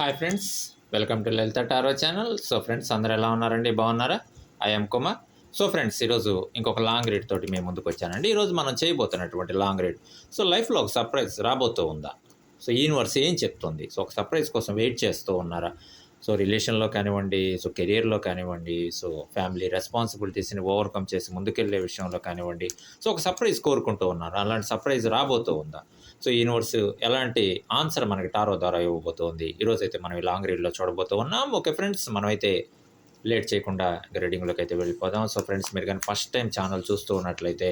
Hi friends welcome to Lalitha tarot channel so friends అందరు ఎలా ఉన్నారండి? బాగున్నారా? ఐఎమ్ కుమార్ సో ఫ్రెండ్స్ ఈరోజు ఇంకొక లాంగ్ రీడ్ తోటి మేము ముందుకు వచ్చానండి. ఈరోజు మనం చేయబోతున్నటువంటి లాంగ్ రీడ్ సో లైఫ్లో ఒక సర్ప్రైజ్ రాబోతూ ఉందా? సో యూనివర్స్ ఏం చెప్తుంది? సో ఒక సర్ప్రైజ్ కోసం వెయిట్ చేస్తూ ఉన్నారా? సో రిలేషన్లో కానివ్వండి సో కెరియర్లో కానివ్వండి సో ఫ్యామిలీ రెస్పాన్సిబిలిటీస్ని ఓవర్కమ్ చేసి ముందుకెళ్ళే విషయంలో కానివ్వండి సో ఒక సర్ప్రైజ్ కోరుకుంటూ ఉన్నారు. అలాంటి సర్ప్రైజ్ రాబోతూ ఉందా? సో యూనివర్స్ ఎలాంటి ఆన్సర్ మనకి టారో ద్వారా ఇవ్వబోతోంది? ఈరోజు అయితే మనం ఈ లాంగ్ రీడ్లో చూడబోతూ ఉన్నాం. ఓకే ఫ్రెండ్స్ మనమైతే లేట్ చేయకుండా రీడింగ్లోకి అయితే వెళ్ళిపోదాం. సో ఫ్రెండ్స్ మీరు కానీ ఫస్ట్ టైం ఛానల్ చూస్తూ ఉన్నట్లయితే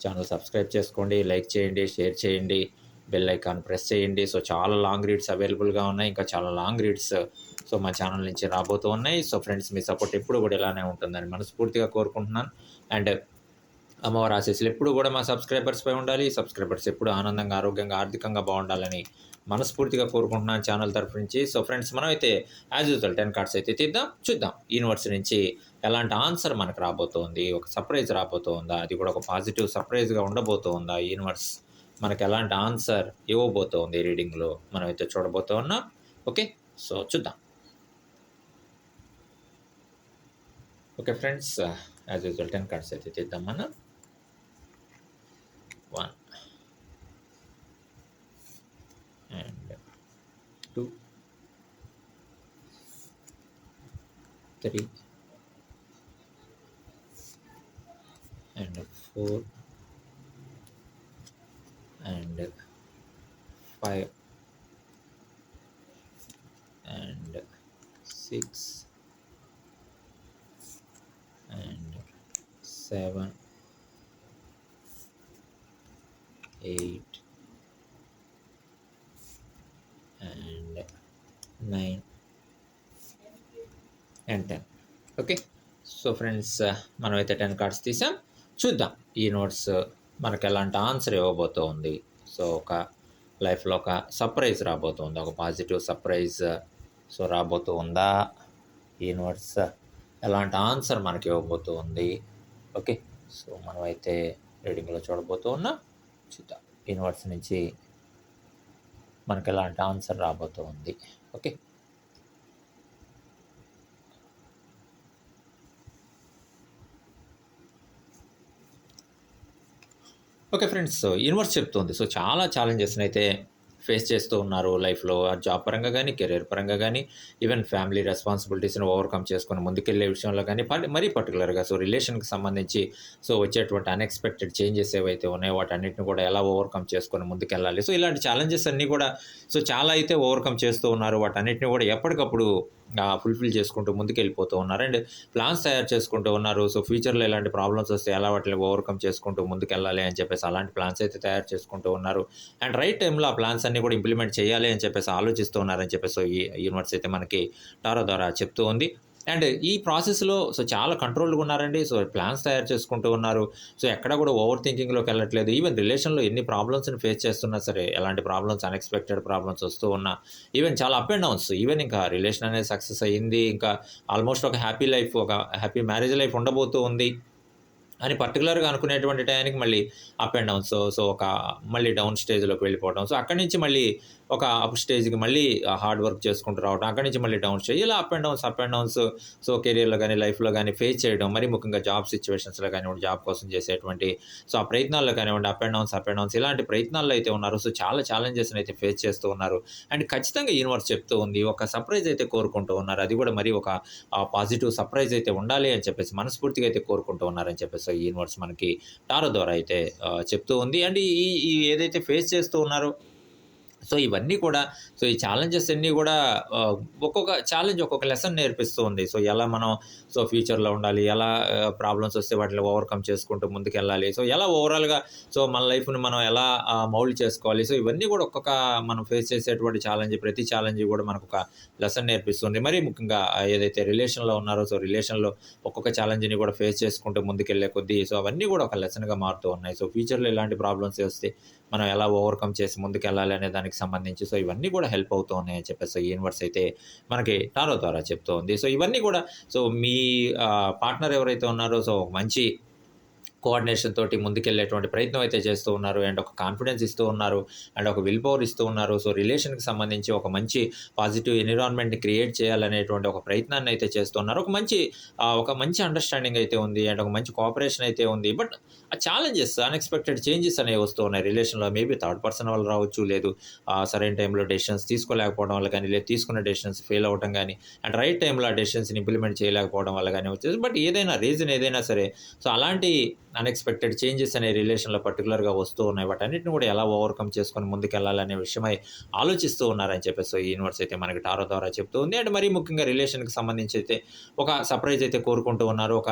ఛానల్ సబ్స్క్రైబ్ చేసుకోండి లైక్ చేయండి షేర్ చేయండి. బెల్ ఐకాన్ ప్రెస్ చేయండి. సో చాలా లాంగ్ రీడ్స్ అవైలబుల్గా ఉన్నాయి. ఇంకా చాలా లాంగ్ రీడ్స్ సో మా ఛానల్ నుంచి రాబోతూ ఉన్నాయి. సో ఫ్రెండ్స్ మీ సపోర్ట్ ఎప్పుడు కూడా ఇలానే ఉంటుందని మనస్ఫూర్తిగా కోరుకుంటున్నాను. అండ్ అమ్మవారి ఆశీస్సులు ఎప్పుడు కూడా మా సబ్స్క్రైబర్స్ పై ఉండాలి. సబ్స్క్రైబర్స్ ఎప్పుడు ఆనందంగా ఆరోగ్యంగా ఆర్థికంగా బాగుండాలని మనస్ఫూర్తిగా కోరుకుంటున్నాను ఛానల్ తరఫు నుంచి. సో ఫ్రెండ్స్ మనమైతే యాజ్ యూజువల్ టెన్ కార్డ్స్ అయితే తీద్దాం చూద్దాం. యూనివర్స్ నుంచి ఎలాంటి ఆన్సర్ మనకు రాబోతోంది? ఒక సర్ప్రైజ్ రాబోతోందా? అది కూడా ఒక పాజిటివ్ సర్ప్రైజ్గా ఉండబోతోందా? యూనివర్స్ మనకు ఎలాంటి ఆన్సర్ ఇవ్వబోతోంది రీడింగ్లో మనం అయితే చూడబోతూ ఉన్నాం. ఓకే సో చూద్దాం. Okay friends as usual ten cards అయితే తీద్దాం మనం. One and two three and four and ten okay so friends మనమైతే టెన్ కార్డ్స్ తీసాం. చూద్దాం. ఈ నోట్స్ uh, మనకు uh, uh, ఎలాంటి ఆన్సర్ ఇవ్వబోతోంది. సో ఒక లైఫ్లో ఒక సర్ప్రైజ్ రాబోతుంది. ఒక పాజిటివ్ సర్ప్రైజ్ సో రాబోతూ ఉందా ఈ నోట్స్ ఎలాంటి ఆన్సర్ మనకి ఇవ్వబోతూ ఉంది ఓకే సో మనమైతే రీడింగ్లో చూడబోతూ ఉన్నాం చూద్దాం. ఈ నోట్స్ నుంచి మనకి ఎలాంటి ఆన్సర్ రాబోతూ ఉంది ఓకే ఓకే ఫ్రెండ్స్ యూనివర్స్ చెప్తుంది. సో చాలా ఛాలెంజెస్ని అయితే ఫేస్ చేస్తూ ఉన్నారు లైఫ్లో. జాబ్ పరంగా కానీ కెరీర్ పరంగా కానీ ఈవెన్ ఫ్యామిలీ రెస్పాన్సిబిలిటీస్ని ఓవర్కమ్ చేసుకొని ముందుకెళ్ళే విషయంలో కానీ ప- మరీ పర్టికులర్గా సో రిలేషన్కి సంబంధించి సో వచ్చేటువంటి అన్ఎక్స్పెక్టెడ్ చేంజెస్ ఏవైతే ఉన్నాయో వాటన్నిటిని కూడా ఎలా ఓవర్కమ్ చేసుకొని ముందుకెళ్ళాలి. సో ఇలాంటి ఛాలెంజెస్ అన్నీ కూడా సో చాలా అయితే ఓవర్కమ్ చేస్తూ ఉన్నారు. వాటన్నిటిని కూడా ఎప్పటికప్పుడు ఫుల్ఫిల్ చేసుకుంటూ ముందుకెళ్ళిపోతూ ఉన్నారు. అండ్ ప్లాన్స్ తయారు చేసుకుంటూ ఉన్నారు. సో ఫ్యూచర్లో ఎలాంటి ప్రాబ్లమ్స్ వస్తే ఎలా వాటిని ఓవర్కమ్ చేసుకుంటూ ముందుకెళ్ళాలి అని చెప్పేసి అలాంటి ప్లాన్స్ అయితే తయారు చేసుకుంటూ ఉన్నారు. అండ్ రైట్ టైంలో ఆ ప్లాన్స్ అన్ని కూడా ఇంప్లిమెంట్ చేయాలి అని చెప్పేసి ఆలోచిస్తూ ఉన్నారని చెప్పేసి ఈ యూనివర్స్ అయితే మనకి టారో ద్వారా చెప్తూ ఉంది. అండ్ ఈ ప్రాసెస్లో సో చాలా కంట్రోల్గా ఉన్నారండి. సో ప్లాన్స్ తయారు చేసుకుంటూ ఉన్నారు. సో ఎక్కడ కూడా ఓవర్ థింకింగ్లోకి వెళ్ళట్లేదు. ఈవెన్ రిలేషన్లో ఎన్ని ప్రాబ్లమ్స్ని ఫేస్ చేస్తున్నా సరే ఎలాంటి ప్రాబ్లమ్స్ అన్ఎక్స్పెక్టెడ్ ప్రాబ్లమ్స్ వస్తూ ఉన్నా ఈవెన్ చాలా అప్ అండ్ డౌన్స్ ఈవెన్ ఇంకా రిలేషన్ అనేది సక్సెస్ అయ్యింది. ఇంకా ఆల్మోస్ట్ ఒక హ్యాపీ లైఫ్ ఒక హ్యాపీ మ్యారేజ్ లైఫ్ ఉండబోతూ ఉంది. అని పర్టికులర్గా అనుకునేటువంటి టైంకి మళ్ళీ up and downs so so ఒక మళ్ళీ డౌన్ స్టేజ్లోకి వెళ్ళిపోవడం సో అక్కడి నుంచి మళ్ళీ ఒక అప్ స్టేజ్కి మళ్ళీ హార్డ్ వర్క్ చేసుకుంటూ రావడం అక్కడి నుంచి మళ్ళీ డౌన్ స్టేజ్ ఇలా up and downs up and downs so కెరియర్లో కానీ లైఫ్లో కానీ ఫేస్ చేయడం మరి ముఖ్యంగా జాబ్ సిచ్యువేషన్స్లో కానివ్వండి జాబ్ కోసం చేసేటువంటి సో ఆ ప్రయత్నాల్లో కానివ్వండి up and downs up and downs ఇలాంటి ప్రయత్నాల్లో అయితే ఉన్నారు. సో చాలా ఛాలెంజెస్ని అయితే ఫేస్ చేస్తూ ఉన్నారు. అండ్ ఖచ్చితంగా యూనివర్స్ చెప్తూ ఉంది. ఒక సర్ప్రైజ్ అయితే కోరుకుంటూ ఉన్నారు. అది కూడా మరి ఒక పాజిటివ్ సర్ప్రైజ్ అయితే ఉండాలి అని చెప్పేసి మనస్ఫూర్తిగా అయితే కోరుకుంటూ ఉన్నారని చెప్పేసి ఈ యూనివర్స్ మనకి టారో ద్వారా అయితే చెప్తూ ఉంది. అండ్ ఈ ఏదైతే ఫేస్ చేస్తూ ఉన్నారో సో ఇవన్నీ కూడా సో ఈ ఛాలెంజెస్ అన్నీ కూడా ఒక్కొక్క ఛాలెంజ్ ఒక్కొక్క లెసన్ నేర్పిస్తూ ఉంది. సో ఎలా మనం సో ఫ్యూచర్లో ఉండాలి ఎలా ప్రాబ్లమ్స్ వస్తే వాటిని ఓవర్కమ్ చేసుకుంటూ ముందుకెళ్ళాలి సో ఎలా ఓవరాల్గా సో మన లైఫ్ని మనం ఎలా మౌల్డ్ చేసుకోవాలి సో ఇవన్నీ కూడా ఒక్కొక్క మనం ఫేస్ చేసేటువంటి ఛాలెంజ్ ప్రతి ఛాలెంజ్ కూడా మనకు ఒక లెసన్ నేర్పిస్తుంది. మరీ ముఖ్యంగా ఏదైతే రిలేషన్లో ఉన్నారో సో రిలేషన్లో ఒక్కొక్క ఛాలెంజ్ని కూడా ఫేస్ చేసుకుంటూ ముందుకెళ్ళే కొద్దీ సో అవన్నీ కూడా ఒక లెసన్గా మారుతూ ఉన్నాయి. సో ఫ్యూచర్లో ఎలాంటి ప్రాబ్లమ్స్ వస్తే మనం ఎలా ఓవర్కమ్ చేసి ముందుకెళ్ళాలి అనే దానికి సంబంధించి సో ఇవన్నీ కూడా హెల్ప్ అవుతూ ఉన్నాయని అని చెప్పేసి యూనివర్స్ అయితే మనకి టారో ద్వారా చెప్తూ ఉంది సో ఇవన్నీ కూడా సో మీ పార్ట్నర్ ఎవరైతే ఉన్నారో సో మంచి కోఆర్డినేషన్ తోటి ముందుకెళ్ళేటువంటి ప్రయత్నం అయితే చేస్తూ ఉన్నారు. అండ్ ఒక కాన్ఫిడెన్స్ ఇస్తూ ఉన్నారు. అండ్ ఒక విల్ పవర్ ఇస్తూ ఉన్నారు. సో రిలేషన్కి సంబంధించి ఒక మంచి పాజిటివ్ ఎన్విరాన్మెంట్ని క్రియేట్ చేయాలనేటువంటి ఒక ప్రయత్నాన్ని అయితే చేస్తున్నారు ఒక మంచి ఒక మంచి అండర్స్టాండింగ్ అయితే ఉంది. అండ్ ఒక మంచి కోఆపరేషన్ అయితే ఉంది. బట్ ఆ ఛాలెంజెస్ అన్ఎక్స్పెక్టెడ్ చేంజెస్ అనేవి వస్తూ ఉన్నాయి. రిలేషన్లో మేబీ థర్డ్ పర్సన్ వల్ల రావచ్చు లేదు సరైన టైంలో డెసిషన్స్ తీసుకోలేకపోవడం వల్ల కానీ లేదు తీసుకున్న డెసిషన్స్ ఫెయిల్ అవ్వడం కానీ అండ్ రైట్ టైంలో ఆ డెసిషన్స్ని ఇంప్లిమెంట్ చేయలేకపోవడం వల్ల కానీ వచ్చేసి బట్ ఏదైనా రీజన్ ఏదైనా సరే. సో అలాంటి అన్ఎక్స్పెక్టెడ్ చేంజెస్ అనే రిలేషన్లో పర్టికులర్గా వస్తూ ఉన్నాయి. వాటన్నిటిని కూడా ఎలా ఓవర్కమ్ చేసుకొని ముందుకెళ్ళాలనే విషయమై ఆలోచిస్తూ ఉన్నారని చెప్పేసి సో ఈ యూనివర్స్ అయితే మనకి టారో ద్వారా చెప్తూ ఉంది. అండ్ మరీ ముఖ్యంగా రిలేషన్కి సంబంధించి అయితే ఒక సర్ప్రైజ్ అయితే కోరుకుంటూ ఉన్నారు. ఒక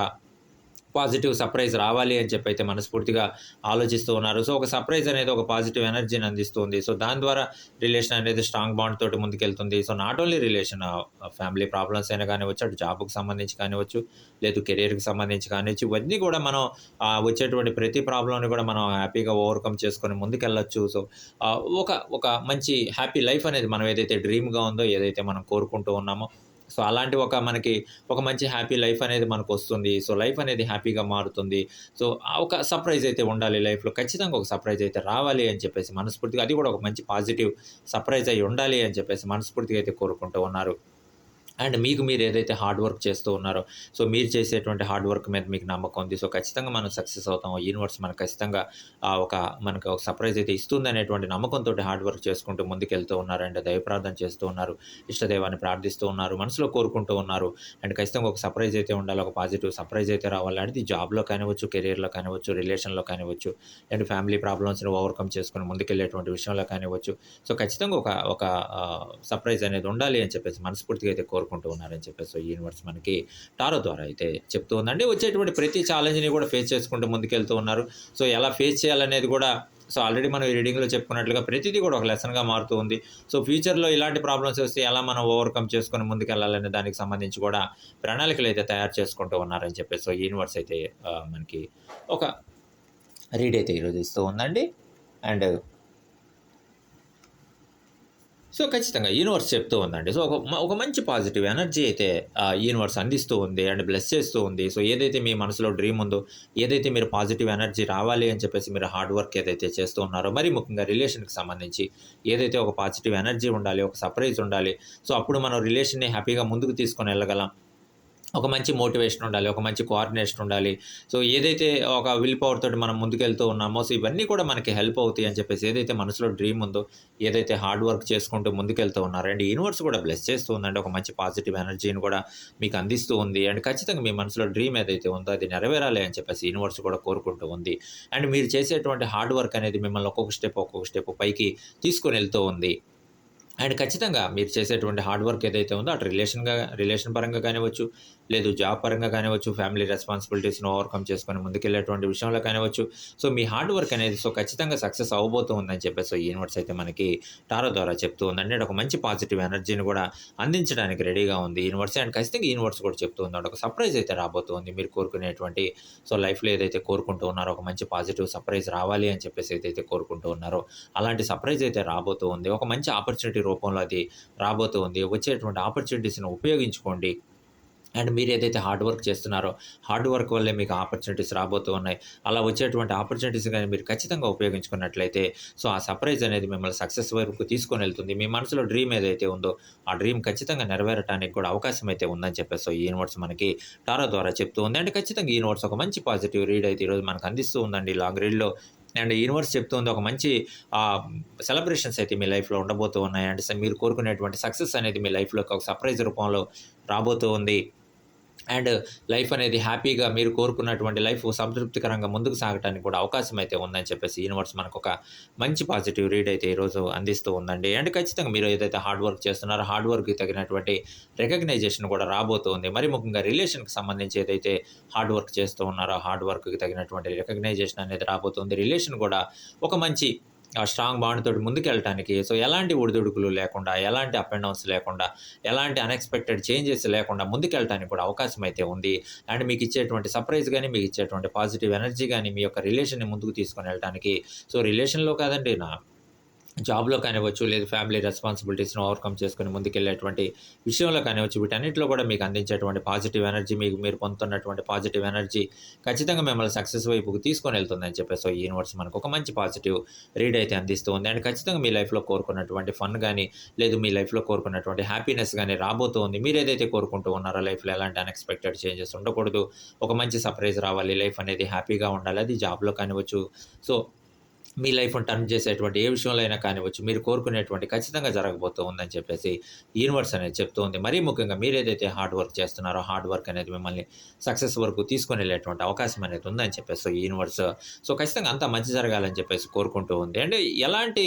పాజిటివ్ సర్ప్రైజ్ రావాలి అని చెప్పి అయితే మనస్ఫూర్తిగా ఆలోచిస్తూ ఉన్నారు. సో ఒక సర్ప్రైజ్ అనేది ఒక పాజిటివ్ ఎనర్జీని అందిస్తుంది. సో దాని ద్వారా రిలేషన్ అనేది స్ట్రాంగ్ బాండ్ తోటి ముందుకెళ్తుంది. So not only relation family problems అయినా కానివచ్చు అటు జాబ్కి సంబంధించి కానివచ్చు లేదు కెరీర్కి సంబంధించి కానివచ్చు ఇవన్నీ కూడా మనం వచ్చేటువంటి ప్రతి ప్రాబ్లమ్ని కూడా మనం హ్యాపీగా ఓవర్కమ్ చేసుకొని ముందుకెళ్ళచ్చు. సో ఒక ఒక మంచి హ్యాపీ లైఫ్ అనేది మనం ఏదైతే డ్రీమ్గా ఉందో ఏదైతే మనం కోరుకుంటూ ఉన్నామో సో అలాంటి ఒక మనకి ఒక మంచి హ్యాపీ లైఫ్ అనేది మనకు వస్తుంది. సో లైఫ్ అనేది హ్యాపీగా మారుతుంది. సో ఆ ఒక సర్ప్రైజ్ అయితే ఉండాలి లైఫ్లో. ఖచ్చితంగా ఒక సర్ప్రైజ్ అయితే రావాలి అని చెప్పేసి మనస్ఫూర్తిగా అది కూడా ఒక మంచి పాజిటివ్ సర్ప్రైజ్ అయి ఉండాలి అని చెప్పేసి మనస్ఫూర్తిగా అయితే కోరుకుంటూ ఉన్నారు. అండ్ మీకు మీరు ఏదైతే హార్డ్ వర్క్ చేస్తూ ఉన్నారో సో మీరు చేసేటువంటి హార్డ్ వర్క్ మీద మీకు నమ్మకం ఉంది. సో ఖచ్చితంగా మనం సక్సెస్ అవుతాం. యూనివర్స్ మనకు ఖచ్చితంగా ఒక మనకు ఒక సర్ప్రైజ్ అయితే ఇస్తుంది అనేటువంటి నమ్మకంతో హార్డ్ వర్క్ చేసుకుంటూ ముందుకెళ్తూ ఉన్నారు. అండ్ దైవ ప్రార్థన చేస్తూ ఉన్నారు. ఇష్టదైవాన్ని ప్రార్థిస్తూ ఉన్నారు. మనసులో కోరుకుంటూ ఉన్నారు. అండ్ ఖచ్చితంగా ఒక సర్ప్రైజ్ అయితే ఉండాలి. ఒక పాజిటివ్ సర్ప్రైజ్ అయితే రావాలి. అనేది జాబ్లో కానివచ్చు కెరీర్లో కానివచ్చు రిలేషన్లో కానివచ్చు అండ్ ఫ్యామిలీ ప్రాబ్లమ్స్ని ఓవర్కమ్ చేసుకుని ముందుకెళ్ళేటువంటి విషయంలో కానివచ్చు సో ఖచ్చితంగా ఒక ఒక సర్ప్రైజ్ అనేది ఉండాలి అని చెప్పేసి మనస్ఫూర్తిగా అయితే కోరు కోరుకుంటూ ఉన్నారని చెప్పేసి ఈ యూనివర్స్ మనకి టారో ద్వారా అయితే చెప్తూ ఉందండి. వచ్చేటువంటి ప్రతి ఛాలెంజ్ని కూడా ఫేస్ చేసుకుంటూ ముందుకెళ్తూ ఉన్నారు. సో ఎలా ఫేస్ చేయాలనేది కూడా సో ఆల్రెడీ మనం ఈ రీడింగ్లో చెప్పుకున్నట్లుగా ప్రతిదీ కూడా ఒక లెసన్గా మారుతూ ఉంది. సో ఫ్యూచర్లో ఇలాంటి ప్రాబ్లమ్స్ వస్తే ఎలా మనం ఓవర్కమ్ చేసుకొని ముందుకెళ్ళాలనే దానికి సంబంధించి కూడా ప్రణాళికలు అయితే తయారు చేసుకుంటూ ఉన్నారని చెప్పేసి సో యూనివర్స్ అయితే మనకి ఒక రీడ్ అయితే ఈరోజు ఇస్తూ ఉందండి. అండ్ సో ఖచ్చితంగా యూనివర్స్ చెప్తూ ఉందండి. సో ఒక ఒక మంచి పాజిటివ్ ఎనర్జీ అయితే ఆ యూనివర్స్ అందిస్తూ ఉంది అండ్ బ్లెస్ చేస్తూ ఉంది. సో ఏదైతే మీ మనసులో డ్రీమ్ ఉందో ఏదైతే మీరు పాజిటివ్ ఎనర్జీ రావాలి అని చెప్పేసి మీరు హార్డ్ వర్క్ ఏదైతే చేస్తూ ఉన్నారో మరి ముఖ్యంగా రిలేషన్కి సంబంధించి ఏదైతే ఒక పాజిటివ్ ఎనర్జీ ఉండాలి ఒక సర్ప్రైజ్ ఉండాలి సో అప్పుడు మనం రిలేషన్ని హ్యాపీగా ముందుకు తీసుకొని వెళ్ళగలం. ఒక మంచి మోటివేషన్ ఉండాలి ఒక మంచి కోఆర్డినేషన్ ఉండాలి. సో ఏదైతే ఒక విల్ పవర్ తోటి మనం ముందుకెళ్తూ ఉన్నామో సో ఇవన్నీ కూడా మనకి హెల్ప్ అవుతాయి అని చెప్పేసి ఏదైతే మనసులో డ్రీమ్ ఉందో ఏదైతే హార్డ్ వర్క్ చేసుకుంటూ ముందుకెళ్తూ ఉన్నారో అండ్ యూనివర్స్ కూడా బ్లెస్ చేస్తూ ఉందండి. ఒక మంచి పాజిటివ్ ఎనర్జీని కూడా మీకు అందిస్తూ ఉంది. అండ్ ఖచ్చితంగా మీ మనసులో డ్రీమ్ ఏదైతే ఉందో అది నెరవేరాలి అని చెప్పేసి యూనివర్స్ కూడా కోరుకుంటూ ఉంది. అండ్ మీరు చేసేటువంటి హార్డ్ వర్క్ అనేది మిమ్మల్ని ఒక్కొక్క స్టెప్ ఒక్కొక్క స్టెప్ పైకి తీసుకొని వెళ్తూ ఉంది. అండ్ ఖచ్చితంగా మీరు చేసేటువంటి హార్డ్ వర్క్ ఏదైతే ఉందో అటు రిలేషన్గా రిలేషన్ పరంగా కానివ్వచ్చు లేదు జాబ్ పరంగా కానివచ్చు ఫ్యామిలీ రెస్పాన్సిబిలిటీస్ను ఓవర్కమ్ చేసుకొని ముందుకెళ్ళేటువంటి విషయంలో కానివచ్చు సో మీ హార్డ్ వర్క్ అనేది సో ఖచ్చితంగా సక్సెస్ అవ్వబోతూ ఉందని చెప్పేసి సో యూనివర్స్ అయితే మనకి టారో ద్వారా చెప్తూ ఉందండి ఒక మంచి పాజిటివ్ ఎనర్జీని కూడా అందించడానికి రెడీగా ఉంది యూనివర్స్ అండ్ ఖచ్చితంగా యూనివర్స్ కూడా చెప్తూ ఉంది. ఒక సర్ప్రైజ్ అయితే రాబోతుంది మీరు కోరుకునేటువంటి సో లైఫ్లో ఏదైతే కోరుకుంటూ ఉన్నారో ఒక మంచి పాజిటివ్ సర్ప్రైజ్ రావాలి అని చెప్పేసి ఏదైతే కోరుకుంటూ ఉన్నారో అలాంటి సర్ప్రైజ్ అయితే రాబోతూ ఉంది. ఒక మంచి ఆపర్చునిటీ రూపంలో అది రాబోతూ ఉంది. వచ్చేటువంటి ఆపర్చునిటీస్ని ఉపయోగించుకోండి. అండ్ మీరు ఏదైతే హార్డ్ వర్క్ చేస్తున్నారో హార్డ్ వర్క్ వల్లే మీకు ఆపర్చునిటీస్ రాబోతూ ఉన్నాయి. అలా వచ్చేటువంటి ఆపర్చునిటీస్ కానీ మీరు ఖచ్చితంగా ఉపయోగించుకున్నట్లయితే సో ఆ సర్ప్రైజ్ అనేది మిమ్మల్ని సక్సెస్ వరకు తీసుకొని వెళ్తుంది. మీ మనసులో డ్రీమ్ ఏదైతే ఉందో ఆ డ్రీమ్ ఖచ్చితంగా నెరవేరడానికి కూడా అవకాశం అయితే ఉందని చెప్పేసి సో ఈ యూనివర్స్ మనకి టారో ద్వారా చెప్తూ ఉంది. అండ్ ఖచ్చితంగా ఈ యూనివర్స్ ఒక మంచి పాజిటివ్ రీడ్ అయితే ఈరోజు మనకు అందిస్తూ ఉందండి లాంగ్ రీడ్లో. అండ్ యూనివర్స్ చెప్తుంది ఒక మంచి సెలబ్రేషన్స్ అయితే మీ లైఫ్లో ఉండబోతూ ఉన్నాయి. అండ్ మీరు కోరుకునేటువంటి సక్సెస్ అనేది మీ లైఫ్లో ఒక సర్ప్రైజ్ రూపంలో రాబోతూ ఉంది. అండ్ లైఫ్ అనేది హ్యాపీగా మీరు కోరుకున్నటువంటి లైఫ్ సంతృప్తికరంగా ముందుకు సాగడానికి కూడా అవకాశం అయితే ఉందని చెప్పేసి యూనివర్స్ మనకు ఒక మంచి పాజిటివ్ రీడ్ అయితే ఈరోజు అందిస్తూ ఉందండి. అండ్ ఖచ్చితంగా మీరు ఏదైతే హార్డ్ వర్క్ చేస్తున్నారో హార్డ్ వర్క్కి తగినటువంటి రికగ్నైజేషన్ కూడా రాబోతుంది. మరి ముఖ్యంగా రిలేషన్కి సంబంధించి ఏదైతే హార్డ్ వర్క్ చేస్తూ ఉన్నారో హార్డ్ వర్క్కి తగినటువంటి రికగ్నైజేషన్ అనేది రాబోతుంది. రిలేషన్ కూడా ఒక మంచి స్ట్రాంగ్ బాండ్తో తోటి ముందుకెళ్ళటానికి. సో ఎలాంటి ఒడిదుడుకులు లేకుండా ఎలాంటి అప్ అండ్ డౌన్స్ లేకుండా ఎలాంటి అన్ఎక్స్పెక్టెడ్ చేంజెస్ లేకుండా ముందుకెళ్ళటానికి కూడా అవకాశం అయితే ఉంది. అండ్ మీకు ఇచ్చేటువంటి సర్ప్రైజ్ కానీ మీకు ఇచ్చేటువంటి పాజిటివ్ ఎనర్జీ కానీ మీ యొక్క రిలేషన్ని ముందుకు తీసుకొని వెళ్ళటానికి. సో రిలేషన్లో కాదండి నా జాబ్‌లో కానివ్వచ్చు, లేదు ఫ్యామిలీ రెస్పాన్సిబిలిటీస్‌ని ఓవర్‌కమ్ చేసుకొని ముందుకెళ్ళేటువంటి విషయంలో కానివ్వచ్చు, వీటన్నిటిలో కూడా మీకు అందించేటువంటి పాజిటివ్ ఎనర్జీ మీకు మీరు పొందుతున్నటువంటి పాజిటివ్ ఎనర్జీ ఖచ్చితంగా మిమ్మల్ని సక్సెస్ వైపుకు తీసుకొనెళ్తుందని చెప్పేసి సో, ఈ యూనివర్స్ మనకు ఒక మంచి పాజిటివ్ రీడ్ అయితే అందిస్తూ ఉంది. అండ్ ఖచ్చితంగా మీ లైఫ్‌లో కోరుకున్నటువంటి ఫన్ కానీ లేదు మీ లైఫ్‌లో కోరుకున్నటువంటి హ్యాపీనెస్ కానీ రాబోతూ ఉంది. ఏదైతే కోరుకుంటూ ఉన్నారో లైఫ్‌లో ఎలాంటి అన్‌ఎక్స్‌పెక్టెడ్ చేంజెస్ ఉండకూడదు. ఒక మంచి సర్ప్రైజ్ రావాలి. లైఫ్ అనేది హ్యాపీగా ఉండాలి. అది జాబ్‌లో కానివ్వచ్చు. సో, మీ లైఫ్‌ని టర్న్ చేసేటువంటి ఏ విషయంలో అయినా కానివచ్చు మీరు కోరుకునేటువంటి ఖచ్చితంగా జరగబోతూ ఉందని చెప్పేసి యూనివర్స్ అనేది చెప్తూ ఉంది. మరీ ముఖ్యంగా మీరు ఏదైతే హార్డ్ వర్క్ చేస్తున్నారో, హార్డ్ వర్క్ అనేది మిమ్మల్ని సక్సెస్ వరకు తీసుకొనెళ్ళేటువంటి అవకాశం అనేది ఉందని చెప్పేసి సో, యూనివర్స్ సో, ఖచ్చితంగా అంతా మంచి జరగాలని చెప్పేసి కోరుకుంటూ ఉంది. అండ్ ఎలాంటి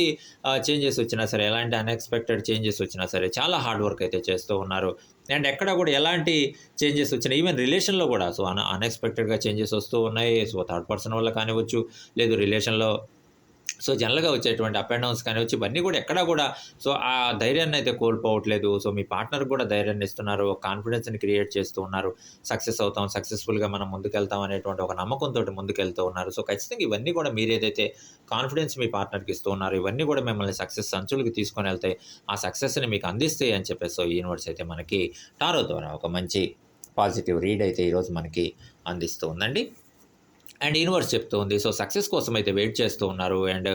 చేంజెస్ వచ్చినా సరే, ఎలాంటి అన్‌ఎక్స్‌పెక్టెడ్ చేంజెస్ వచ్చినా సరే, చాలా హార్డ్ వర్క్ అయితే చేస్తూ ఉన్నారు. అండ్ ఎక్కడ కూడా ఎలాంటి చేంజెస్ వచ్చినా ఈవెన్ రిలేషన్‌లో కూడా సో, అన్ అన్‌ఎక్స్‌పెక్టెడ్‌గా చేంజెస్ వస్తూ ఉన్నాయి. సో, థర్డ్ పర్సన్ వల్ల కానివ్వచ్చు, లేదు రిలేషన్‌లో సో, జనరల్‌గా వచ్చేటువంటి అప్ అండ్ డౌన్స్ కానీ వచ్చి ఇవన్నీ కూడా ఎక్కడా కూడా సో, ఆ ధైర్యాన్ని అయితే కోల్పోవట్లేదు. సో, మీ పార్ట్నర్ కూడా ధైర్యాన్ని ఇస్తున్నారు. కాన్ఫిడెన్స్‌ని క్రియేట్ చేస్తూ ఉన్నారు. సక్సెస్ అవుతాం, సక్సెస్‌ఫుల్‌గా మనం ముందుకెళ్తాం అనేటువంటి ఒక నమ్మకంతో ముందుకెళ్తూ ఉన్నారు. సో, ఖచ్చితంగా ఇవన్నీ కూడా మీరేదైతే కాన్ఫిడెన్స్ మీ పార్ట్నర్‌కి ఇస్తూ ఉన్నారు ఇవన్నీ కూడా మిమ్మల్ని సక్సెస్ సంచులకు తీసుకొని వెళ్తే ఆ సక్సెస్‌ని మీకు అందిస్తాయి అని చెప్పేసి సో, యూనివర్స్ అయితే మనకి టారో ద్వారా ఒక మంచి పాజిటివ్ రీడ్ అయితే ఈరోజు మనకి అందిస్తూ ఉందండి. అండ్ యూనివర్స్ చెప్తూ ఉంది. సో, సక్సెస్ కోసం అయితే వెయిట్ చేస్తూ ఉన్నారు. అండ్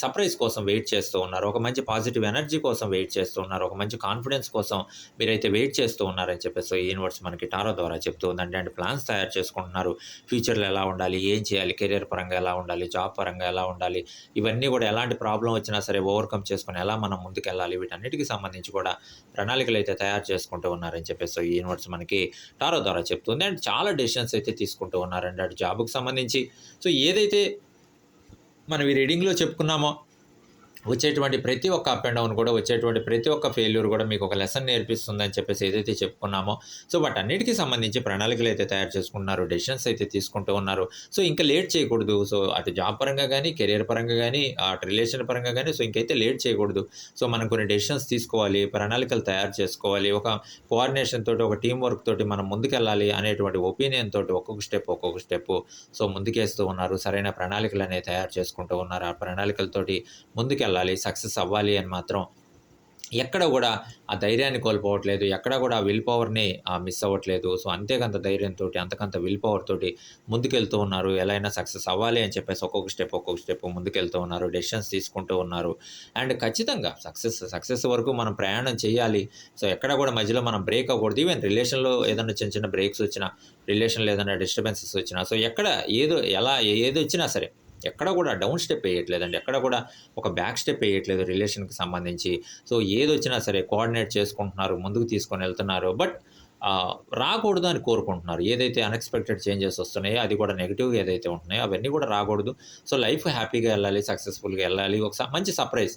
సర్ప్రైజ్ కోసం వెయిట్ చేస్తూ ఉన్నారు. ఒక మంచి పాజిటివ్ ఎనర్జీ కోసం వెయిట్ చేస్తూ ఉన్నారు. ఒక మంచి కాన్ఫిడెన్స్ కోసం మీరైతే వెయిట్ చేస్తూ ఉన్నారని చెప్పేసి ఈ యూనివర్స్ మనకి టారో ద్వారా చెప్తూ ఉందండి. అండ్ ప్లాన్స్ తయారు చేసుకుంటున్నారు. ఫ్యూచర్‌లో ఎలా ఉండాలి? ఏం చేయాలి? కెరియర్ పరంగా ఎలా ఉండాలి? జాబ్ పరంగా ఎలా ఉండాలి? ఇవన్నీ కూడా ఎలాంటి ప్రాబ్లం వచ్చినా సరే ఓవర్‌కమ్ చేసుకుని ఎలా మనం ముందుకెళ్ళాలి? వీటన్నిటికి సంబంధించి కూడా ప్రణాళికలు అయితే తయారు చేసుకుంటూ ఉన్నారని చెప్పేసి ఈ యూనివర్స్ మనకి టారో ద్వారా చెప్తుంది. అండ్ చాలా డెసిషన్స్ అయితే తీసుకుంటూ ఉన్నారండి. అటు జాబ్‌కి సంబంధించి. సో, ఏదైతే మనం ఈ రీడింగ్‌లో చెప్పుకున్నామో వచ్చేటువంటి ప్రతి ఒక్క అప్ అండ్ డౌన్ కూడా వచ్చేటువంటి ప్రతి ఒక్క ఫెయిల్యూర్ కూడా మీకు ఒక లెసన్ నేర్పిస్తుందని చెప్పేసి ఏదైతే చెప్పుకున్నామో సో వాటన్నిటికి సంబంధించి ప్రణాళికలు అయితే తయారు చేసుకుంటున్నారు డెసిషన్స్ అయితే తీసుకుంటూ ఉన్నారు. సో ఇంకా లేట్ చేయకూడదు. సో అటు జాబ్ పరంగా కానీ కెరియర్ పరంగా కానీ అటు రిలేషన్ పరంగా కానీ సో ఇంకైతే లేట్ చేయకూడదు. సో మనం కొన్ని డెసిషన్స్ తీసుకోవాలి ప్రణాళికలు తయారు చేసుకోవాలి. ఒక కోఆర్డినేషన్ తోటి ఒక టీం వర్క్ తోటి మనం ముందుకెళ్ళాలి అనేటువంటి ఒపీనియన్ తోటి ఒక్కొక్క స్టెప్ ఒక్కొక్క స్టెప్ సో ముందుకేస్తూ ఉన్నారు. సరైన ప్రణాళికలు అనేవి తయారు చేసుకుంటూ ఉన్నారు. ఆ ప్రణాళికలతోటి ముందుకెళ్ళాలి. సక్సెస్ అవ్వాలి అని మాత్రం ఎక్కడ కూడా ఆ ధైర్యాన్ని కోల్పోవట్లేదు ఎక్కడ కూడా ఆ విల్ పవర్ని మిస్ అవ్వట్లేదు. సో అంతేకంత ధైర్యంతో అంతకంత విల్ పవర్ తోటి ముందుకెళ్తూ ఉన్నారు. ఎలా అయినా సక్సెస్ అవ్వాలి అని చెప్పేసి ఒక్కొక్క స్టెప్ ఒక్కొక్క స్టెప్ ముందుకెళ్తూ ఉన్నారు డెసిషన్స్ తీసుకుంటూ ఉన్నారు. అండ్ ఖచ్చితంగా సక్సెస్ సక్సెస్ వరకు మనం ప్రయాణం చేయాలి. సో ఎక్కడ కూడా మధ్యలో మనం బ్రేక్ అవ్వకూడదు. ఈవెన్ రిలేషన్లో ఏదైనా చిన్న చిన్న బ్రేక్స్ వచ్చినా రిలేషన్లో ఏదైనా డిస్టర్బెన్సెస్ వచ్చినా సో ఎక్కడ ఏదో ఎలా ఏది వచ్చినా సరే ఎక్కడ కూడా డౌన్ స్టెప్ వేయట్లేదండి. ఎక్కడ కూడా ఒక బ్యాక్ స్టెప్ వేయట్లేదు రిలేషన్కి సంబంధించి. సో ఏది వచ్చినా సరే కోఆర్డినేట్ చేసుకుంటున్నారు ముందుకు తీసుకొని వెళ్తున్నారు. బట్ రాకూడదు అని కోరుకుంటున్నారు. ఏదైతే అన్ఎక్స్పెక్టెడ్ చేంజెస్ వస్తున్నాయో అది కూడా నెగిటివ్ ఏదైతే ఉంటున్నాయో అవన్నీ కూడా రాకూడదు. సో లైఫ్ హ్యాపీగా వెళ్ళాలి సక్సెస్ఫుల్గా వెళ్ళాలి. ఒక మంచి సర్ప్రైజ్.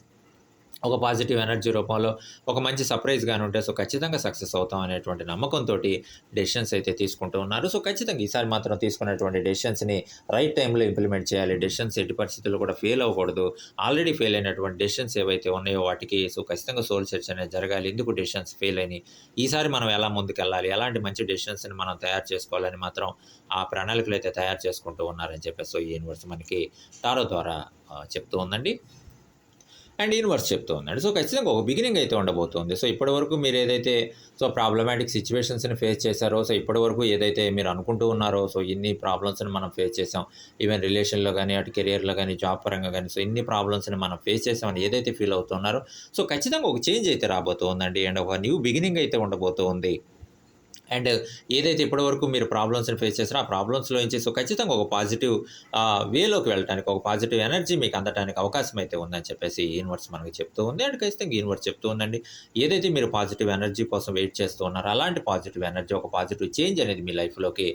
ఒక పాజిటివ్ ఎనర్జీ రూపంలో ఒక మంచి సర్ప్రైజ్ కానీ ఉంటే సో ఖచ్చితంగా సక్సెస్ అవుతాం అనేటువంటి నమ్మకంతో డెసిషన్స్ అయితే తీసుకుంటూ ఉన్నారు. సో ఖచ్చితంగా ఈసారి మాత్రం తీసుకున్నటువంటి డెసిషన్స్ని రైట్ టైంలో ఇంప్లిమెంట్ చేయాలి. డెసిషన్స్ ఎట్టి పరిస్థితుల్లో కూడా ఫెయిల్ అవ్వకూడదు. ఆల్రెడీ ఫెయిల్ అయినటువంటి డెసిషన్స్ ఏవైతే ఉన్నాయో వాటికి సో ఖచ్చితంగా సోల్ సెర్చ్ అనేది జరగాలి. ఎందుకు డెసిషన్స్ ఫెయిల్ అయినాయి? ఈసారి మనం ఎలా ముందుకెళ్ళాలి? ఎలాంటి మంచి డెసిషన్స్ని మనం తయారు చేసుకోవాలని మాత్రం ఆ ప్రణాళికలు అయితే తయారు చేసుకుంటూ ఉన్నారని చెప్పేసి సో ఈ యూనివర్స్ మనకి టారో ద్వారా చెప్తూ ఉందండి. అండ్ యూనివర్స్ చెప్తూ ఉందండి సో ఖచ్చితంగా ఒక బిగినింగ్ అయితే ఉండబోతుంది. సో ఇప్పటివరకు మీరు ఏదైతే సో ప్రాబ్లమాటిక్ సిచ్యువేషన్స్ని ఫేస్ చేశారో సో ఇప్పటివరకు ఏదైతే మీరు అనుకుంటూ ఉన్నారో సో ఇన్ని ప్రాబ్లమ్స్ని మనం ఫేస్ చేసాం ఈవెన్ రిలేషన్లో కానీ అటు కెరియర్లో కానీ జాబ్ పరంగా కానీ సో ఇన్ని ప్రాబ్లమ్స్ని మనం ఫేస్ చేసామని ఏదైతే ఫీల్ అవుతున్నారో సో ఖచ్చితంగా ఒక చేంజ్ అయితే రాబోతుందండి. అండ్ ఒక న్యూ బిగినింగ్ అయితే ఉండబోతుంది. అండ్ ఏదైతే ఇప్పటివరకు మీరు ప్రాబ్లమ్స్ని ఫేస్ చేస్తారో ఆ ప్రాబ్లమ్స్లో ఏం సో ఖచ్చితంగా ఒక పాజిటివ్ వేలోకి వెళ్ళడానికి ఒక పాజిటివ్ ఎనర్జీ మీకు అందడానికి అవకాశం అయితే ఉందని చెప్పేసి యూనివర్స్ మనకి చెప్తూ ఉంది. అండ్ ఖచ్చితంగా యూనివర్స్ చెప్తూ ఉందండి. ఏదైతే మీరు పాజిటివ్ ఎనర్జీ కోసం వెయిట్ చేస్తూ ఉన్నారో అలాంటి పాజిటివ్ ఎనర్జీ ఒక పాజిటివ్ చేంజ్ అనేది మీ లైఫ్లోకి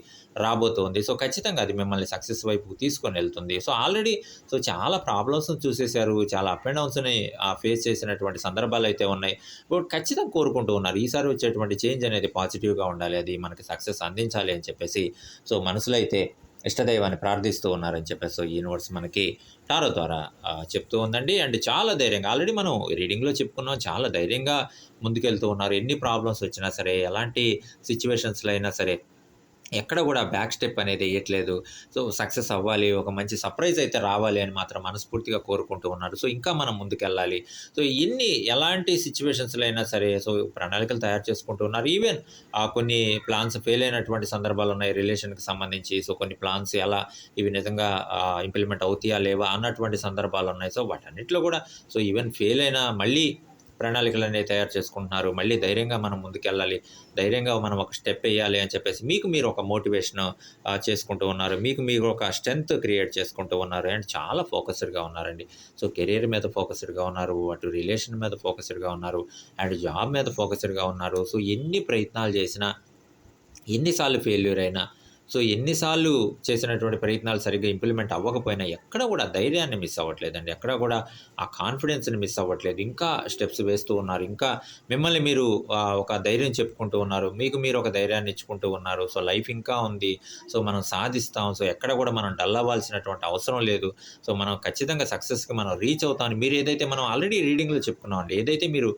రాబోతుంది సో ఖచ్చితంగా అది మిమ్మల్ని సక్సెస్ వైపు తీసుకొని వెళ్తుంది. సో ఆల్రెడీ సో చాలా ప్రాబ్లమ్స్ చూసేశారు చాలా అప్ అండ్ డౌన్స్ని ఫేస్ చేసినటువంటి సందర్భాలు అయితే ఉన్నాయి. బట్ ఖచ్చితంగా కోరుకుంటూ ఉన్నారు. ఈసారి వచ్చేటువంటి చేంజ్ అనేది పాజిటివ్గా ఉండాలి. అది మనకి సక్సెస్ అందించాలి అని చెప్పేసి సో మనసులో అయితే ఇష్టదైవాన్ని ప్రార్థిస్తూ ఉన్నారని చెప్పేసి సో యూనివర్స్ మనకి టారో ద్వారా చెప్తూ ఉందండి. అండ్ చాలా ధైర్యంగా ఆల్రెడీ మనం రీడింగ్లో చెప్పుకున్నాం చాలా ధైర్యంగా ముందుకెళ్తూ ఉన్నారు. ఎన్ని ప్రాబ్లమ్స్ వచ్చినా సరే ఎలాంటి సిచ్యువేషన్స్లో అయినా సరే ఎక్కడ కూడా బ్యాక్ స్టెప్ అనేది వేయట్లేదు సో, సక్సెస్ అవ్వాలి. ఒక మంచి సర్ప్రైజ్ అయితే రావాలి అని మాత్రం మనస్ఫూర్తిగా కోరుకుంటూ ఉన్నారు. సో, ఇంకా మనం ముందుకెళ్ళాలి. సో, ఎన్ని ఎలాంటి సిచ్యువేషన్స్లో అయినా సరే సో, ప్రణాళికలు తయారు చేసుకుంటూ ఉన్నారు. ఈవెన్ కొన్ని ప్లాన్స్ ఫెయిల్ అయినటువంటి సందర్భాలు ఉన్నాయి రిలేషన్‌కి సంబంధించి. సో, కొన్ని ప్లాన్స్ ఎలా ఇవి నిజంగా ఇంప్లిమెంట్ అవుతాయా? లేవా? అన్నటువంటి సందర్భాలు ఉన్నాయి సో, వాటన్నిటిలో కూడా సో, ఈవెన్ ఫెయిల్ అయినా మళ్ళీ ప్రణాళికలనేవి తయారు చేసుకుంటున్నారు. మళ్ళీ ధైర్యంగా మనం ముందుకెళ్ళాలి. ధైర్యంగా మనం ఒక స్టెప్ వేయాలి అని చెప్పేసి మీకు మీరు ఒక మోటివేషన్ చేసుకుంటూ ఉన్నారు. మీకు మీరు ఒక స్ట్రెంత్ క్రియేట్ చేసుకుంటూ ఉన్నారు. అండ్ చాలా ఫోకస్డ్‌గా ఉన్నారండి. సో, కెరియర్ మీద ఫోకస్డ్‌గా ఉన్నారు. అటు రిలేషన్ మీద ఫోకస్డ్‌గా ఉన్నారు. అండ్ జాబ్ మీద ఫోకస్డ్‌గా ఉన్నారు. సో, ఎన్ని ప్రయత్నాలు చేసినా, ఎన్నిసార్లు ఫెయిల్యూర్ అయినా, సో, ఎన్నిసార్లు చేసినటువంటి ప్రయత్నాలు సరిగ్గా ఇంప్లిమెంట్ అవ్వకపోయినా ఎక్కడ కూడా ధైర్యాన్ని మిస్ అవ్వట్లేదండి. ఎక్కడ కూడా ఆ కాన్ఫిడెన్స్‌ని మిస్ అవ్వట్లేదు. ఇంకా స్టెప్స్ వేస్తూ ఉన్నారు. ఇంకా మిమ్మల్ని మీరు ఒక ధైర్యం చెప్పుకుంటూ ఉన్నారు. మీకు మీరు ఒక ధైర్యాన్ని ఇచ్చుకుంటూ ఉన్నారు. సో, లైఫ్ ఇంకా ఉంది. సో, మనం సాధిస్తాం. సో, ఎక్కడ కూడా మనం డల్ అవ్వాల్సినటువంటి అవసరం లేదు. సో, మనం ఖచ్చితంగా సక్సెస్‌కి మనం రీచ్ అవుతాం. మీరు ఏదైతే మనం ఆల్రెడీ రీడింగ్‌లో చెప్పుకున్నామండి. ఏదైతే మీరు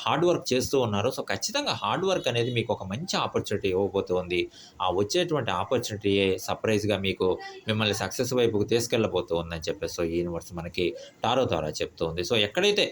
హార్డ్ వర్క్ చేస్తూ ఉన్నారో సో, ఖచ్చితంగా హార్డ్ వర్క్ అనేది మీకు ఒక మంచి ఆపర్చునిటీ ఇవ్వబోతోంది. ఆ వచ్చేటువంటి ఆపర్చునిటీయే సర్ప్రైజ్‌గా మీకు మిమ్మల్ని సక్సెస్ వైపుకు తీసుకెళ్ళబోతూ ఉందని చెప్పేసి సో, ఈ యూనివర్స్ మనకి టారో ద్వారా చెప్తోంది. సో, ఎక్కడైతే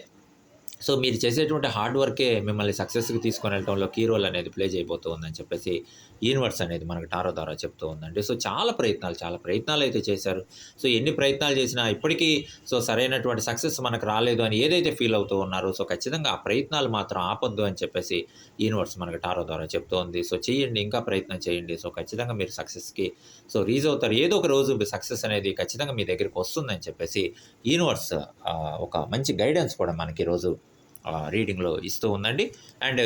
సో, మీరు చేసేటువంటి హార్డ్ వర్కే మిమ్మల్ని సక్సెస్‌కి తీసుకొని వెళ్ళటంలో కీ రోల్ అనేది ప్లే చేయబోతూ ఉందని చెప్పేసి యూనివర్స్ అనేది మనకు టారో ద్వారా చెప్తూ ఉందండి. సో, చాలా ప్రయత్నాలు, చాలా ప్రయత్నాలు అయితే చేశారు. సో, ఎన్ని ప్రయత్నాలు చేసినా ఇప్పటికీ సో, సరైనటువంటి సక్సెస్ మనకు రాలేదు అని ఏదైతే ఫీల్ అవుతూ ఉన్నారో సో, ఖచ్చితంగా ఆ ప్రయత్నాలు మాత్రం ఆపొద్దు అని చెప్పేసి యూనివర్స్ మనకు టారో ద్వారా చెప్తోంది. సో, చేయండి. ఇంకా ప్రయత్నం చేయండి. సో, ఖచ్చితంగా మీరు సక్సెస్‌కి సో, రీజ్ అవుతారు. ఏదో ఒక రోజు సక్సెస్ అనేది ఖచ్చితంగా మీ దగ్గరికి వస్తుందని చెప్పేసి యూనివర్స్ ఒక మంచి గైడెన్స్ కూడా మనకి ఈరోజు రీడింగ్‌లో ఇస్తూ ఉందండి. అండ్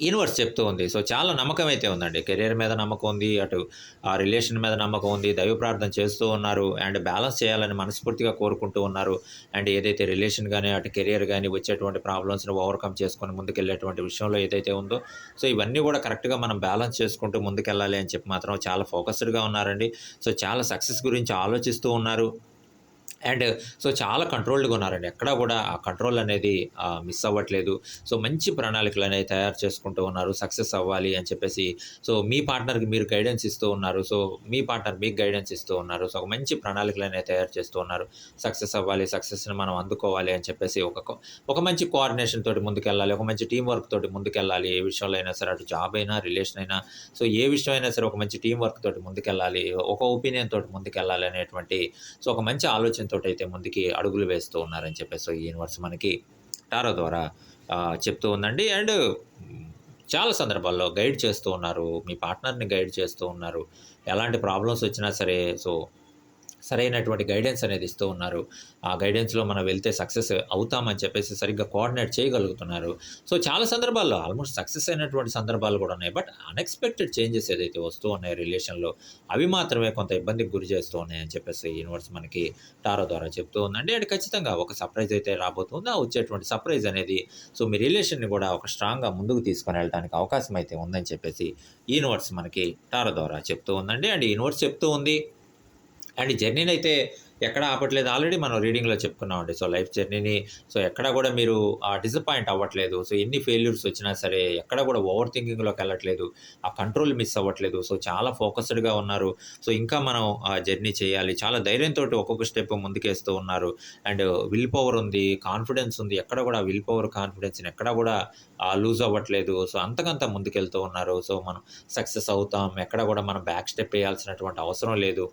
యూనివర్స్ చెప్తూ ఉంది. సో, చాలా నమ్మకం అయితే ఉందండి. కెరియర్ మీద నమ్మకం ఉంది. అటు ఆ రిలేషన్ మీద నమ్మకం ఉంది. దైవ ప్రార్థన చేస్తూ ఉన్నారు. అండ్ బ్యాలెన్స్ చేయాలని మనస్ఫూర్తిగా కోరుకుంటూ ఉన్నారు. అండ్ ఏదైతే రిలేషన్ కానీ అటు కెరియర్ కానీ వచ్చేటువంటి ప్రాబ్లమ్స్‌ని ఓవర్‌కమ్ చేసుకొని ముందుకెళ్ళేటువంటి విషయంలో ఏదైతే ఉందో సో, ఇవన్నీ కూడా కరెక్ట్‌గా మనం బ్యాలెన్స్ చేసుకుంటూ ముందుకెళ్ళాలి అని చెప్పి మాత్రం చాలా ఫోకస్డ్‌గా ఉన్నారండి. సో, చాలా సక్సెస్ గురించి ఆలోచిస్తూ ఉన్నారు. అండ్ సో, చాలా కంట్రోల్డ్‌గా ఉన్నారండి. ఎక్కడా కూడా ఆ కంట్రోల్ అనేది మిస్ అవ్వట్లేదు. సో, మంచి ప్రణాళికలు అనేవి తయారు చేసుకుంటూ ఉన్నారు. సక్సెస్ అవ్వాలి అని చెప్పేసి సో, మీ పార్ట్నర్‌కి మీరు గైడెన్స్ ఇస్తూ ఉన్నారు. సో, మీ పార్ట్నర్ మీకు గైడెన్స్ ఇస్తూ ఉన్నారు. సో, ఒక మంచి ప్రణాళికలు అనేవి తయారు చేస్తూ ఉన్నారు. సక్సెస్ అవ్వాలి. సక్సెస్‌ని మనం అందుకోవాలి అని చెప్పేసి ఒక ఒక మంచి కోఆర్డినేషన్ తోటి ముందుకెళ్ళాలి. ఒక మంచి టీం వర్క్ తోటి ముందుకెళ్ళాలి. ఏ విషయంలో అయినా సరే అటు జాబ్ అయినా, రిలేషన్ అయినా సో, ఏ విషయం అయినా సరే ఒక మంచి టీం వర్క్ తోటి ముందుకెళ్ళాలి. ఒక ఒపీనియన్ తోటి ముందుకెళ్ళాలి అనేటువంటి సో, ఒక మంచి ఆలోచన ఆలోచనతోటి అయితే ముందుకి అడుగులు వేస్తూ ఉన్నారని చెప్పేసి సో, ఈ యూనివర్స్ మనకి టారో ద్వారా చెప్తూ ఉందండి. అండ్ చాలా సందర్భాల్లో గైడ్ చేస్తూ ఉన్నారు. మీ పార్ట్నర్‌ని గైడ్ చేస్తూ ఉన్నారు. ఎలాంటి ప్రాబ్లమ్స్ వచ్చినా సరే సో, సరైనటువంటి గైడెన్స్ అనేది ఇస్తూ ఉన్నారు. ఆ గైడెన్స్‌లో మనం వెళ్తే సక్సెస్ అవుతామని చెప్పేసి సరిగ్గా కోఆర్డినేట్ చేయగలుగుతున్నారు. సో, చాలా సందర్భాల్లో ఆల్మోస్ట్ సక్సెస్ అయినటువంటి సందర్భాలు కూడా ఉన్నాయి. బట్ అన్‌ఎక్స్‌పెక్టెడ్ చేంజెస్ ఏదైతే వస్తూ ఉన్నాయి రిలేషన్‌లో అవి మాత్రమే కొంత ఇబ్బందికి గురి చేస్తూ ఉన్నాయని చెప్పేసి యూనివర్స్ మనకి టారో ద్వారా చెప్తూ ఉందండి. అండ్ ఖచ్చితంగా ఒక సర్ప్రైజ్ అయితే రాబోతుంది. వచ్చేటువంటి సర్ప్రైజ్ అనేది సో, మీ రిలేషన్‌ని కూడా ఒక స్ట్రాంగ్‌గా ముందుకు తీసుకొని వెళ్ళడానికి అవకాశం అయితే ఉందని చెప్పేసి యూనివర్స్ మనకి టారో ద్వారా చెప్తూ ఉందండి. అండ్ యూనివర్స్ చెప్తూ ఉంది అండ్ జర్నీని అయితే ఎక్కడ ఆపట్లేదు. ఆల్రెడీ మనం రీడింగ్‌లో చెప్పుకున్నామండి. సో, లైఫ్ జర్నీని సో, ఎక్కడ కూడా మీరు ఆ డిసప్పాయింట్ అవ్వట్లేదు. సో, ఎన్ని ఫెయిల్యూర్స్ వచ్చినా సరే ఎక్కడ కూడా ఓవర్ థింకింగ్‌లోకి వెళ్ళట్లేదు. ఆ కంట్రోల్ మిస్ అవ్వట్లేదు. సో, చాలా ఫోకస్డ్‌గా ఉన్నారు. సో, ఇంకా మనం ఆ జర్నీ చేయాలి. చాలా ధైర్యంతో ఒక్కొక్క స్టెప్ ముందుకేస్తూ ఉన్నారు. అండ్ విల్ పవర్ ఉంది. కాన్ఫిడెన్స్ ఉంది. ఎక్కడ కూడా విల్ పవర్, కాన్ఫిడెన్స్‌ని ఎక్కడ కూడా లూజ్ అవ్వట్లేదు. సో, అంతకంత ముందుకెళ్తూ ఉన్నారు. సో, మనం సక్సెస్ అవుతాం. ఎక్కడ కూడా మనం బ్యాక్ స్టెప్ వేయాల్సినటువంటి అవసరం లేదు.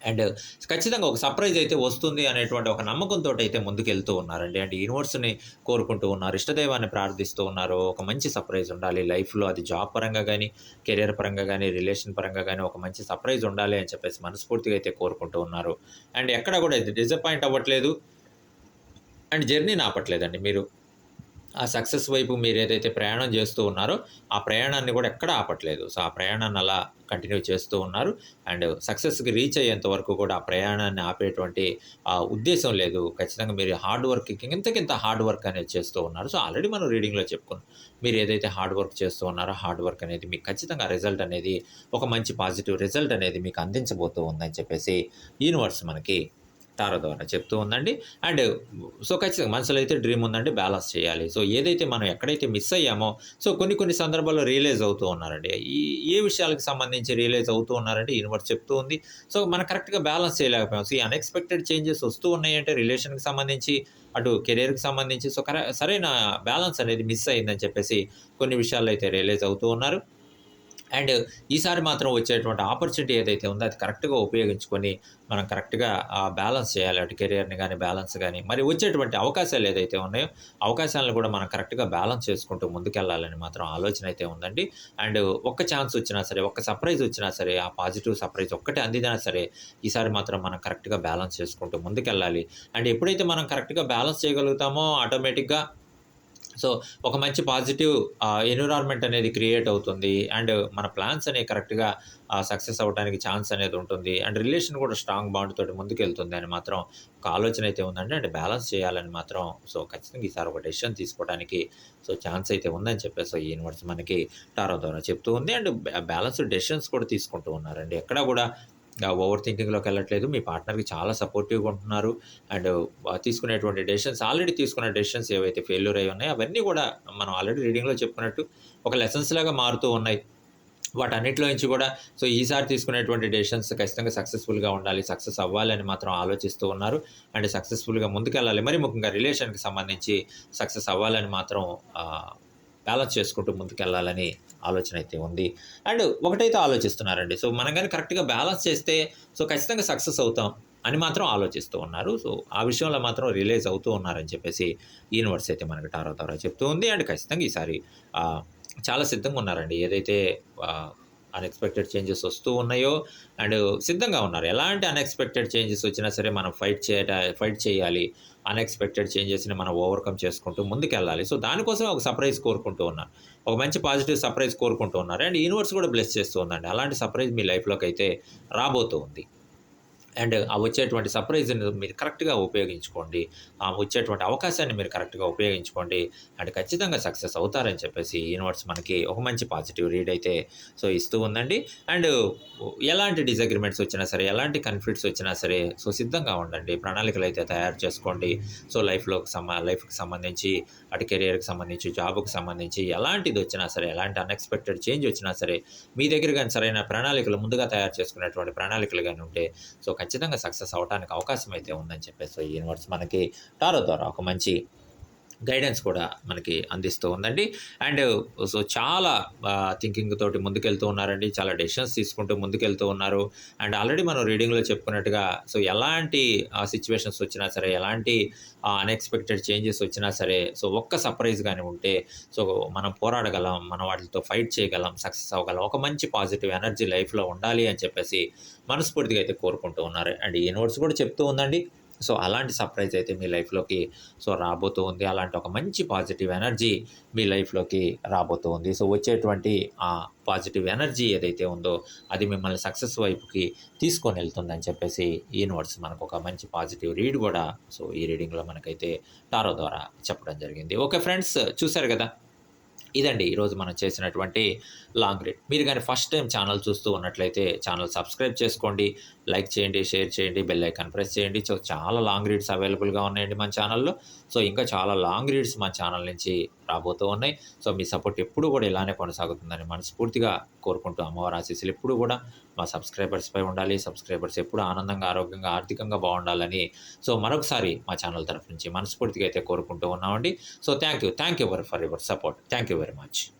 అండ్ ఖచ్చితంగా ఒక సర్ప్రైజ్ అయితే వస్తుంది అనేటువంటి ఒక నమ్మకంతో అయితే ముందుకెళ్తూ ఉన్నారండి. అండ్ యూనివర్స్‌ని కోరుకుంటూ ఉన్నారు. ఇష్టదైవాన్ని ప్రార్థిస్తూ ఉన్నారు. ఒక మంచి సర్ప్రైజ్ ఉండాలి లైఫ్‌లో అది జాబ్ పరంగా కానీ కెరియర్ పరంగా కానీ రిలేషన్ పరంగా కానీ ఒక మంచి సర్ప్రైజ్ ఉండాలి అని చెప్పేసి మనస్ఫూర్తిగా అయితే కోరుకుంటూ ఉన్నారు. అండ్ ఎక్కడ కూడా డిసప్పాయింట్ అవ్వట్లేదు. అండ్ జర్నీని ఆపట్లేదండి మీరు. ఆ సక్సెస్ వైపు మీరు ఏదైతే ప్రయాణం చేస్తూ ఉన్నారో, ఆ ప్రయాణాన్ని కూడా ఎక్కడ ఆపట్లేదు. సో, ఆ ప్రయాణాన్ని అలా కంటిన్యూ చేస్తూ ఉన్నారు. అండ్ సక్సెస్‌కి రీచ్ అయ్యేంత వరకు కూడా ఆ ప్రయాణాన్ని ఆపేటువంటి ఉద్దేశం లేదు. ఖచ్చితంగా మీరు హార్డ్ వర్క్ ఇంతకింత హార్డ్ వర్క్ అనేది చేస్తూ ఉన్నారు. సో, ఆల్రెడీ మనం రీడింగ్‌లో చెప్పుకున్నాం. మీరు ఏదైతే హార్డ్ వర్క్ చేస్తూ ఉన్నారో, హార్డ్ వర్క్ అనేది మీకు ఖచ్చితంగా రిజల్ట్ అనేది ఒక మంచి పాజిటివ్ రిజల్ట్ అనేది మీకు అందించబోతూ ఉందని చెప్పేసి యూనివర్స్ మనకి టారో ద్వారా చెప్తూ ఉందండి. అండ్ సో, ఖచ్చితంగా మనసులో అయితే డ్రీమ్ ఉందండి. బ్యాలెన్స్ చేయాలి. సో, ఏదైతే మనం ఎక్కడైతే మిస్ అయ్యామో సో, కొన్ని కొన్ని సందర్భాల్లో రియలైజ్ అవుతూ ఉన్నారండి. ఈ ఏ విషయాలకు సంబంధించి రియలైజ్ అవుతూ ఉన్నారంటే యూనివర్స్ చెప్తూ ఉంది. సో, మనం కరెక్ట్‌గా బ్యాలెన్స్ చేయలేకపోయాం. సో, ఈ అన్‌ఎక్స్‌పెక్టెడ్ చేంజెస్ వస్తూ ఉన్నాయంటే రిలేషన్‌కి సంబంధించి, అటు కెరియర్‌కి సంబంధించి సో, కర సరైన బ్యాలెన్స్ అనేది మిస్ అయిందని చెప్పేసి కొన్ని విషయాల్లో అయితే రియలైజ్ అవుతూ ఉన్నారు. అండ్ ఈసారి మాత్రం వచ్చేటువంటి ఆపర్చునిటీ ఏదైతే ఉందో అది కరెక్ట్‌గా ఉపయోగించుకొని మనం కరెక్ట్‌గా బ్యాలెన్స్ చేయాలి. అటు కెరియర్‌ని కానీ బ్యాలెన్స్ కానీ మరి వచ్చేటువంటి అవకాశాలు ఏదైతే ఉన్నాయో అవకాశాలను కూడా మనం కరెక్ట్‌గా బ్యాలెన్స్ చేసుకుంటూ ముందుకెళ్ళాలని మాత్రం ఆలోచన అయితే ఉందండి. అండ్ ఒక్క ఛాన్స్ వచ్చినా సరే, ఒక్క సర్ప్రైజ్ వచ్చినా సరే, ఆ పాజిటివ్ సర్ప్రైజ్ ఒక్కటే అందినా సరే ఈసారి మాత్రం మనం కరెక్ట్‌గా బ్యాలెన్స్ చేసుకుంటూ ముందుకెళ్ళాలి. అండ్ ఎప్పుడైతే మనం కరెక్ట్‌గా బ్యాలెన్స్ చేయగలుగుతామో ఆటోమేటిక్‌గా సో, ఒక మంచి పాజిటివ్ ఎన్విరాన్మెంట్ అనేది క్రియేట్ అవుతుంది. అండ్ మన ప్లాన్స్ అనేవి కరెక్ట్‌గా సక్సెస్ అవ్వడానికి ఛాన్స్ అనేది ఉంటుంది. అండ్ రిలేషన్ కూడా స్ట్రాంగ్ బాండ్ తోటి ముందుకెళ్తుంది అని మాత్రం ఒక ఆలోచన అయితే ఉందండి. అండ్ బ్యాలెన్స్ చేయాలని మాత్రం సో, ఖచ్చితంగా ఈసారి ఒక డెసిషన్ తీసుకోవడానికి సో, ఛాన్స్ అయితే ఉందని చెప్పేసి ఈ యూనివర్స్ మనకి టారో ద్వారా చెప్తూ ఉంది. అండ్ బ్యాలెన్స్ డెసిషన్స్ కూడా తీసుకుంటూ ఉన్నారండి. ఎక్కడా కూడా ఓవర్ థింకింగ్‌లోకి వెళ్ళట్లేదు. మీ పార్ట్నర్‌కి చాలా సపోర్టివ్‌గా ఉంటున్నారు. అండ్ తీసుకునేటువంటి డెసిషన్స్ ఆల్రెడీ తీసుకున్న డెసిషన్స్ ఏవైతే ఫెయిల్యూర్ అయి ఉన్నాయో అవన్నీ కూడా మనం ఆల్రెడీ రీడింగ్‌లో చెప్పుకున్నట్టు ఒక లెసన్స్ లాగా మారుతూ ఉన్నాయి. వాటన్నిటిలో నుంచి కూడా సో, ఈసారి తీసుకునేటువంటి డెసిషన్స్ ఖచ్చితంగా సక్సెస్‌ఫుల్‌గా ఉండాలి. సక్సెస్ అవ్వాలని మాత్రం ఆలోచిస్తూ ఉన్నారు. అండ్ సక్సెస్‌ఫుల్‌గా ముందుకెళ్ళాలి. మరి ముఖ్యంగా రిలేషన్‌కి సంబంధించి సక్సెస్ అవ్వాలని మాత్రం బ్యాలెన్స్ చేసుకుంటూ ముందుకెళ్ళాలని ఆలోచన అయితే ఉంది. అండ్ ఒకటైతే ఆలోచిస్తున్నారండి. సో, మనం కానీ కరెక్ట్‌గా బ్యాలెన్స్ చేస్తే సో, ఖచ్చితంగా సక్సెస్ అవుతాం అని మాత్రం ఆలోచిస్తూ ఉన్నారు. సో, ఆ విషయంలో మాత్రం రిలీజ్ అవుతూ ఉన్నారని చెప్పేసి యూనివర్స్ అయితే మనకి టారో ద్వారా చెప్తూ ఉంది. అండ్ ఖచ్చితంగా ఈసారి చాలా సిద్ధంగా ఉన్నారండి. ఏదైతే అన్‌ఎక్స్‌పెక్టెడ్ చేంజెస్ వస్తూ ఉన్నాయో అండ్ సిద్ధంగా ఉన్నారు. ఎలాంటి అన్‌ఎక్స్‌పెక్టెడ్ చేంజెస్ వచ్చినా సరే మనం ఫైట్ చేయట ఫైట్ చేయాలి. అన్‌ఎక్స్‌పెక్టెడ్ చేంజెస్‌ని మనం ఓవర్‌కమ్ చేసుకుంటూ ముందుకెళ్ళాలి. సో, దానికోసమే ఒక సర్ప్రైజ్ కోరుకుంటూ ఉన్నారు. ఒక మంచి పాజిటివ్ సర్ప్రైజ్ కోరుకుంటూ ఉన్నారు. అండ్ యూనివర్స్ కూడా బ్లెస్ చేస్తూ ఉందండి. అలాంటి సర్ప్రైజ్ మీ లైఫ్‌లోకి అయితే రాబోతూ ఉంది. అండ్ ఆ వచ్చేటువంటి సర్ప్రైజ్‌ని మీరు కరెక్ట్‌గా ఉపయోగించుకోండి. ఆ వచ్చేటువంటి అవకాశాన్ని మీరు కరెక్ట్‌గా ఉపయోగించుకోండి. అండ్ ఖచ్చితంగా సక్సెస్ అవుతారని చెప్పేసి యూనివర్స్ మనకి ఒక మంచి పాజిటివ్ రీడ్ అయితే సో, ఇస్తూ ఉందండి. అండ్ ఎలాంటి డిసగ్రిమెంట్స్ వచ్చినా సరే, ఎలాంటి కన్ఫ్లిక్ట్స్ వచ్చినా సరే సో, సిద్ధంగా ఉండండి. ప్రణాళికలు అయితే తయారు చేసుకోండి. సో, లైఫ్‌లోకి సమ లైఫ్‌కి సంబంధించి, అటు కెరియర్‌కి సంబంధించి, జాబ్‌కి సంబంధించి ఎలాంటిది వచ్చినా సరే, ఎలాంటి అన్‌ఎక్స్‌పెక్టెడ్ చేంజ్ వచ్చినా సరే, మీ దగ్గర కానీ సరైన ప్రణాళికలు ముందుగా తయారు చేసుకునేటువంటి ప్రణాళికలు కానీ ఉంటే సో, ఖచ్చితంగా సక్సెస్ అవడానికి అవకాశం అయితే ఉందని చెప్పేసి యూనివర్స్ మనకి టారో ద్వారా ఒక మంచి గైడెన్స్ కూడా మనకి అందిస్తూ ఉందండి. అండ్ సో, చాలా థింకింగ్ తోటి ముందుకెళ్తూ ఉన్నారండి. చాలా డెసిషన్స్ తీసుకుంటూ ముందుకెళ్తూ ఉన్నారు. అండ్ ఆల్రెడీ మనం రీడింగ్‌లో చెప్పుకున్నట్టుగా సో, ఎలాంటి సిచ్యువేషన్స్ వచ్చినా సరే, ఎలాంటి అన్‌ఎక్స్‌పెక్టెడ్ చేంజెస్ వచ్చినా సరే, సో, ఒక్క సర్ప్రైజ్ కానీ ఉంటే సో, మనం పోరాడగలం. మనం వాటితో ఫైట్ చేయగలం. సక్సెస్ అవ్వగలం. ఒక మంచి పాజిటివ్ ఎనర్జీ లైఫ్‌లో ఉండాలి అని చెప్పేసి మనస్ఫూర్తిగా అయితే కోరుకుంటూ ఉన్నారు. అండ్ యూనివర్స్ కూడా చెప్తూ ఉందండి. సో, అలాంటి సర్ప్రైజ్ అయితే మీ లైఫ్‌లోకి సో, రాబోతూ ఉంది. అలాంటి ఒక మంచి పాజిటివ్ ఎనర్జీ మీ లైఫ్‌లోకి రాబోతూ ఉంది. సో, వచ్చేటువంటి ఆ పాజిటివ్ ఎనర్జీ ఏదైతే ఉందో అది మిమ్మల్ని సక్సెస్ వైపుకి తీసుకొని వెళ్తుందని చెప్పేసి యూనివర్స్ మనకు ఒక మంచి పాజిటివ్ రీడ్ కూడా సో, ఈ రీడింగ్‌లో మనకైతే టారో ద్వారా చెప్పడం జరిగింది. ఓకే ఫ్రెండ్స్ చూసారు కదా! ఇదండి ఈరోజు మనం చేసినటువంటి లాంగ్ రీడ్. మీరు కానీ ఫస్ట్ టైం ఛానల్ చూస్తూ ఉన్నట్లయితే ఛానల్ సబ్స్క్రైబ్ చేసుకోండి. లైక్ చేయండి, షేర్ చేయండి, బెల్ ఐకాన్ ప్రెస్ చేయండి. సో, చాలా లాంగ్ రీడ్స్ అవైలబుల్‌గా ఉన్నాయండి మన ఛానల్‌లో. సో, ఇంకా చాలా లాంగ్ రీడ్స్ మన ఛానల్ నుంచి రాబోతూ ఉన్నాయి. సో, మీ సపోర్ట్ ఎప్పుడూ కూడా ఇలానే కొనసాగుతుందని మనస్ఫూర్తిగా కోరుకుంటూ అమ్మవారి ఆశీస్సులు ఎప్పుడూ కూడా మా సబ్స్క్రైబర్స్‌పై ఉండాలి. సబ్స్క్రైబర్స్ ఎప్పుడూ ఆనందంగా, ఆరోగ్యంగా, ఆర్థికంగా బాగుండాలని సో, మరొకసారి మా ఛానల్ తరఫు నుంచి మనస్ఫూర్తిగా అయితే కోరుకుంటూ ఉన్నామండి. So, thank you. Thank you for for your support. Thank you very much.